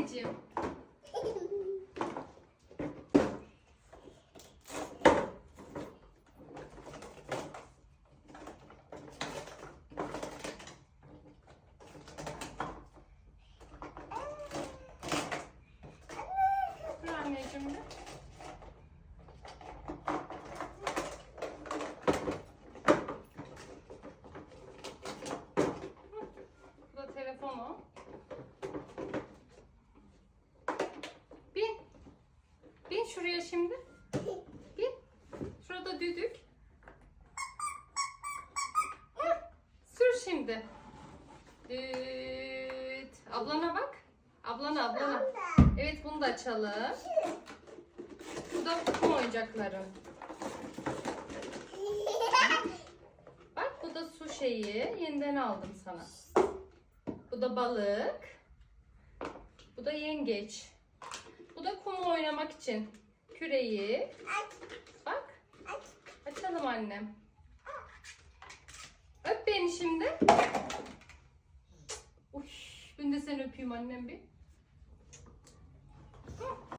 anneciğim? Bu da telefonu. Şuraya şimdi. Bin. Şurada düdük. Sür şimdi. Düt. Ablana bak. Ablana ablana. Evet bunu da açalım. Bu da kum oyuncakları. Bak bu da su şeyi. Yeniden aldım sana. Bu da balık. Bu da yengeç. Bu da kum oynamak için. Küreği. Bak. Açalım annem. Öp beni şimdi. Uy, ben de seni öpeyim annem bir.